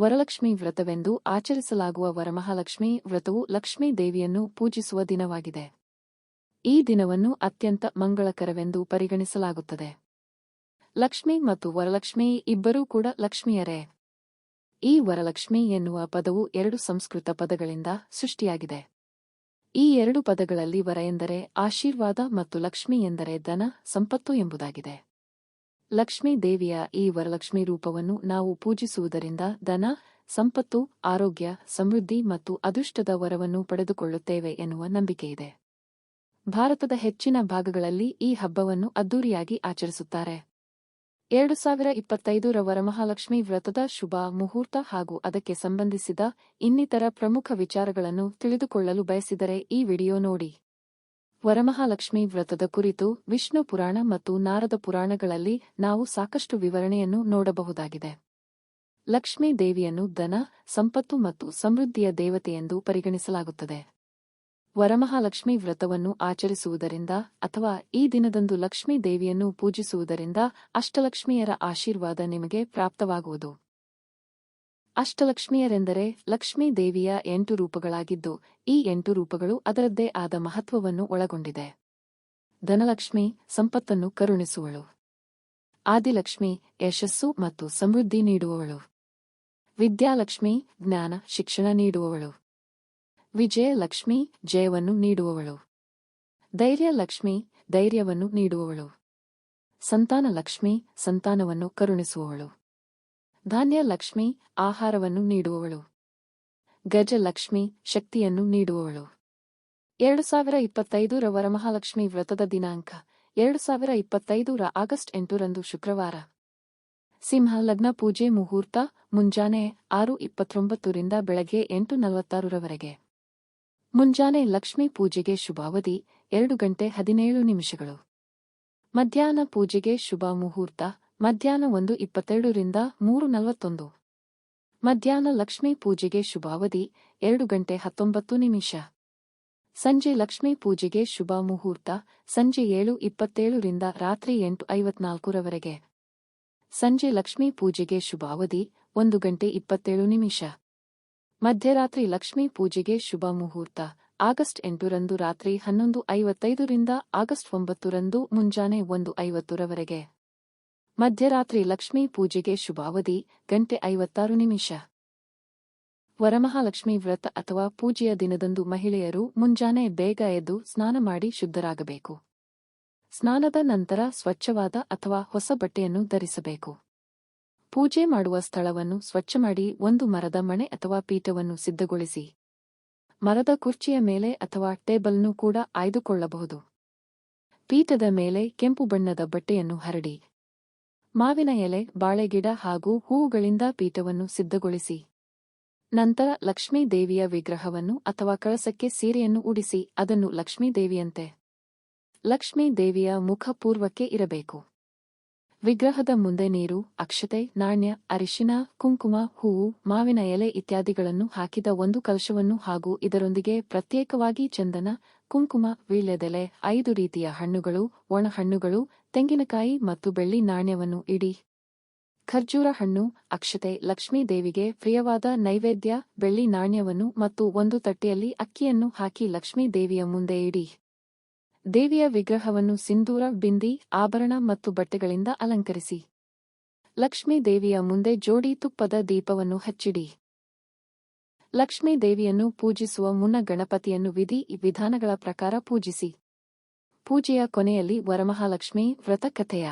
ವರಲಕ್ಷ್ಮಿ ವ್ರತವೆಂದು ಆಚರಿಸಲಾಗುವ ವರಮಹಾಲಕ್ಷ್ಮಿ ವ್ರತವು ಲಕ್ಷ್ಮೀ ದೇವಿಯನ್ನು ಪೂಜಿಸುವ ದಿನವಾಗಿದೆ. ಈ ದಿನವನ್ನು ಅತ್ಯಂತ ಮಂಗಳಕರವೆಂದು ಪರಿಗಣಿಸಲಾಗುತ್ತದೆ. ಲಕ್ಷ್ಮಿ ಮತ್ತು ವರಲಕ್ಷ್ಮಿ ಇಬ್ಬರೂ ಕೂಡ ಲಕ್ಷ್ಮಿಯರೇ. ಈ ವರಲಕ್ಷ್ಮಿ ಎನ್ನುವ ಪದವು ಎರಡು ಸಂಸ್ಕೃತ ಪದಗಳಿಂದ ಸೃಷ್ಟಿಯಾಗಿದೆ. ಈ ಎರಡು ಪದಗಳಲ್ಲಿ ವರ ಎಂದರೆ ಆಶೀರ್ವಾದ ಮತ್ತು ಲಕ್ಷ್ಮಿ ಎಂದರೆ ಧನ, ಸಂಪತ್ತು ಎಂಬುದಾಗಿದೆ. ಲಕ್ಷ್ಮೀ ದೇವಿಯ ಈ ವರಲಕ್ಷ್ಮಿ ರೂಪವನ್ನು ನಾವು ಪೂಜಿಸುವುದರಿಂದ ಧನ, ಸಂಪತ್ತು, ಆರೋಗ್ಯ, ಸಮೃದ್ಧಿ ಮತ್ತು ಅದೃಷ್ಟದ ವರವನ್ನು ಪಡೆದುಕೊಳ್ಳುತ್ತೇವೆ ಎನ್ನುವ ನಂಬಿಕೆಯಿದೆ ಭಾರತದ ಹೆಚ್ಚಿನ ಭಾಗಗಳಲ್ಲಿ ಈ ಹಬ್ಬವನ್ನು ಅದ್ದೂರಿಯಾಗಿ ಆಚರಿಸುತ್ತಾರೆ. ಎರಡು ಸಾವಿರ ಇಪ್ಪತ್ತೈದರ ವರಮಹಾಲಕ್ಷ್ಮಿ ವ್ರತದ ಶುಭ ಮುಹೂರ್ತ ಹಾಗೂ ಅದಕ್ಕೆ ಸಂಬಂಧಿಸಿದ ಇನ್ನಿತರ ಪ್ರಮುಖ ವಿಚಾರಗಳನ್ನು ತಿಳಿದುಕೊಳ್ಳಲು ಬಯಸಿದರೆ ಈ ವಿಡಿಯೋ ನೋಡಿ. ವರಮಹಾಲಕ್ಷ್ಮಿ ವ್ರತದ ಕುರಿತು ವಿಷ್ಣು ಪುರಾಣ ಮತ್ತು ನಾರದ ಪುರಾಣಗಳಲ್ಲಿ ನಾವು ಸಾಕಷ್ಟು ವಿವರಣೆಯನ್ನು ನೋಡಬಹುದಾಗಿದೆ. ಲಕ್ಷ್ಮೀ ದೇವಿಯನ್ನು ಧನ, ಸಂಪತ್ತು ಮತ್ತು ಸಮೃದ್ಧಿಯ ದೇವತೆಯೆಂದು ಪರಿಗಣಿಸಲಾಗುತ್ತದೆ. ವರಮಹಾಲಕ್ಷ್ಮಿ ವ್ರತವನ್ನು ಆಚರಿಸುವುದರಿಂದ ಅಥವಾ ಈ ದಿನದಂದು ಲಕ್ಷ್ಮೀ ದೇವಿಯನ್ನು ಪೂಜಿಸುವುದರಿಂದ ಅಷ್ಟಲಕ್ಷ್ಮಿಯರ ಆಶೀರ್ವಾದ ನಿಮಗೆ ಪ್ರಾಪ್ತವಾಗುವುದು. ಅಷ್ಟಲಕ್ಷ್ಮಿಯರೆಂದರೆ ಲಕ್ಷ್ಮೀ ದೇವಿಯ ಎಂಟು ರೂಪಗಳಾಗಿದ್ದು, ಈ ಎಂಟು ರೂಪಗಳು ಅದರದ್ದೇ ಆದ ಮಹತ್ವವನ್ನು ಒಳಗೊಂಡಿದೆ. ಧನಲಕ್ಷ್ಮಿ ಸಂಪತ್ತನ್ನು ಕರುಣಿಸುವಳು. ಆದಿಲಕ್ಷ್ಮಿ ಯಶಸ್ಸು ಮತ್ತು ಸಮೃದ್ಧಿ ನೀಡುವವಳು. ವಿದ್ಯಾಲಕ್ಷ್ಮಿ ಜ್ಞಾನ, ಶಿಕ್ಷಣ ನೀಡುವವಳು. ವಿಜಯಲಕ್ಷ್ಮಿ ಜಯವನ್ನು ನೀಡುವವಳು. ಧೈರ್ಯಲಕ್ಷ್ಮಿ ಧೈರ್ಯವನ್ನು ನೀಡುವವಳು. ಸಂತಾನಲಕ್ಷ್ಮಿ ಸಂತಾನವನ್ನು ಕರುಣಿಸುವವಳು. ಧಾನ್ಯಲಕ್ಷ್ಮಿ ಆಹಾರವನ್ನು ನೀಡುವವಳು. ಗಜಲಕ್ಷ್ಮಿ ಶಕ್ತಿಯನ್ನು ನೀಡುವವಳು. ಎರಡು ಸಾವಿರ ಇಪ್ಪತ್ತೈದರ ವರಮಹಾಲಕ್ಷ್ಮಿ ವ್ರತದ ದಿನಾಂಕ, ಎರಡು ಸಾವಿರ ಇಪ್ಪತ್ತೈದರ ಆಗಸ್ಟ್ ಎಂಟರಂದು ಶುಕ್ರವಾರ. ಸಿಂಹ ಲಗ್ನ ಪೂಜೆ ಮುಹೂರ್ತ, ಮುಂಜಾನೆ ಆರು ಇಪ್ಪತ್ತೊಂಬತ್ತರಿಂದ ಬೆಳಗ್ಗೆ ಎಂಟು ನಲವತ್ತಾರರವರೆಗೆ ಮುಂಜಾನೆ ಲಕ್ಷ್ಮಿ ಪೂಜೆಗೆ ಶುಭಾವಧಿ, ಎರಡು ಗಂಟೆ ಹದಿನೇಳು ನಿಮಿಷಗಳು. ಮಧ್ಯಾಹ್ನ ಪೂಜೆಗೆ ಶುಭ ಮುಹೂರ್ತ ಮಧ್ಯಾಹ್ನ ಒಂದು ಇಪ್ಪತ್ತೆರಡರಿಂದ ಮೂರು ನಲವತ್ತೊಂದು. ಮಧ್ಯಾಹ್ನ ಲಕ್ಷ್ಮೀ ಪೂಜೆಗೆ ಶುಭಾವಧಿ ಎರಡು ಗಂಟೆ ಹತ್ತೊಂಬತ್ತು ನಿಮಿಷ. ಸಂಜೆ ಲಕ್ಷ್ಮೀ ಪೂಜೆಗೆ ಶುಭ ಮುಹೂರ್ತ ಸಂಜೆ ಏಳು ಇಪ್ಪತ್ತೇಳರಿಂದ ರಾತ್ರಿ ಎಂಟು ಐವತ್ನಾಲ್ಕರವರೆಗೆ. ಸಂಜೆ ಲಕ್ಷ್ಮೀ ಪೂಜೆಗೆ ಶುಭಾವಧಿ ಒಂದು ಗಂಟೆ ಇಪ್ಪತ್ತೇಳು ನಿಮಿಷ. ಮಧ್ಯರಾತ್ರಿ ಲಕ್ಷ್ಮೀ ಪೂಜೆಗೆ ಶುಭ ಮುಹೂರ್ತ ಆಗಸ್ಟ್ ಎಂಟರಂದು ರಾತ್ರಿ ಹನ್ನೊಂದು ಐವತ್ತೈದರಿಂದ ಆಗಸ್ಟ್ ಒಂಬತ್ತರಂದು ಮುಂಜಾನೆ ಒಂದು ಐವತ್ತರವರೆಗೆ. ಮಧ್ಯರಾತ್ರಿ ಲಕ್ಷ್ಮೀ ಪೂಜೆಗೆ ಶುಭಾವಧಿ, ಗಂಟೆ ಐವತ್ತಾರು ನಿಮಿಷ. ವರಮಹಾಲಕ್ಷ್ಮಿ ವ್ರತ ಅಥವಾ ಪೂಜೆಯ ದಿನದಂದು ಮಹಿಳೆಯರು ಮುಂಜಾನೆ ಬೇಗ ಎದ್ದು ಸ್ನಾನ ಮಾಡಿ ಶುದ್ಧರಾಗಬೇಕು. ಸ್ನಾನದ ನಂತರ ಸ್ವಚ್ಛವಾದ ಅಥವಾ ಹೊಸ ಬಟ್ಟೆಯನ್ನು ಧರಿಸಬೇಕು. ಪೂಜೆ ಮಾಡುವ ಸ್ಥಳವನ್ನು ಸ್ವಚ್ಛ ಮಾಡಿ ಒಂದು ಮರದ ಮಣೆ ಅಥವಾ ಪೀಠವನ್ನು ಸಿದ್ಧಗೊಳಿಸಿ. ಮರದ ಕುರ್ಚಿಯ ಮೇಲೆ ಅಥವಾ ಟೇಬಲ್ನು ಕೂಡ ಆಯ್ದುಕೊಳ್ಳಬಹುದು. ಪೀಠದ ಮೇಲೆ ಕೆಂಪು ಬಣ್ಣದ ಬಟ್ಟೆಯನ್ನು ಹರಡಿ ಮಾವಿನ ಎಲೆ, ಬಾಳೆಗಿಡ ಹಾಗೂ ಹೂವುಗಳಿಂದ ಪೀಠವನ್ನು ಸಿದ್ಧಗೊಳಿಸಿ. ನಂತರ ಲಕ್ಷ್ಮೀ ದೇವಿಯ ವಿಗ್ರಹವನ್ನು ಅಥವಾ ಕಳಸಕ್ಕೆ ಸೀರೆಯನ್ನು ಉಡಿಸಿ, ಅದನ್ನು ಲಕ್ಷ್ಮೀ ದೇವಿಯಂತೆ. ಲಕ್ಷ್ಮೀ ದೇವಿಯ ಮುಖ ಪೂರ್ವಕ್ಕೆ ಇರಬೇಕು. ವಿಗ್ರಹದ ಮುಂದೆ ನೀರು, ಅಕ್ಷತೆ, ನಾಣ್ಯ, ಅರಿಶಿನ, ಕುಂಕುಮ, ಹೂವು, ಮಾವಿನ ಎಲೆ ಇತ್ಯಾದಿಗಳನ್ನು ಹಾಕಿದ ಒಂದು ಕಲಶವನ್ನು ಹಾಗೂ ಇದರೊಂದಿಗೆ ಪ್ರತ್ಯೇಕವಾಗಿ ಚಂದನ, ಕುಂಕುಮ, ವೀಳ್ಯದೆಲೆ, ಐದು ರೀತಿಯ ಹಣ್ಣುಗಳು ಒಣಹಣ್ಣುಗಳು ತೆಂಗಿನಕಾಯಿ ಮತ್ತು ಬೆಳ್ಳಿ ನಾಣ್ಯವನ್ನು ಇಡಿ. ಖರ್ಜೂರ ಹಣ್ಣು, ಅಕ್ಷತೆ, ಲಕ್ಷ್ಮೀ ದೇವಿಗೆ ಪ್ರಿಯವಾದ ನೈವೇದ್ಯ, ಬೆಳ್ಳಿ ನಾಣ್ಯವನ್ನು ಮತ್ತು ಒಂದು ತಟ್ಟೆಯಲ್ಲಿ ಅಕ್ಕಿಯನ್ನು ಹಾಕಿ ಲಕ್ಷ್ಮೀ ದೇವಿಯ ಮುಂದೆ ಇಡಿ. ದೇವಿಯ ವಿಗ್ರಹವನ್ನು ಸಿಂಧೂರ, ಬಿಂದಿ, ಆಭರಣ ಮತ್ತು ಬಟ್ಟೆಗಳಿಂದ ಅಲಂಕರಿಸಿ. ಲಕ್ಷ್ಮೀ ದೇವಿಯ ಮುಂದೆ ಜೋಡಿ ತುಪ್ಪದ ದೀಪವನ್ನು ಹಚ್ಚಿಡಿ. ಲಕ್ಷ್ಮೀ ದೇವಿಯನ್ನು ಪೂಜಿಸುವ ಮುನ್ನ ಗಣಪತಿಯನ್ನು ವಿಧಿ ವಿಧಾನಗಳ ಪ್ರಕಾರ ಪೂಜಿಸಿ. ಪೂಜೆಯ ಕೊನೆಯಲ್ಲಿ ವರಮಹಾಲಕ್ಷ್ಮಿ ವ್ರತ ಕಥೆಯ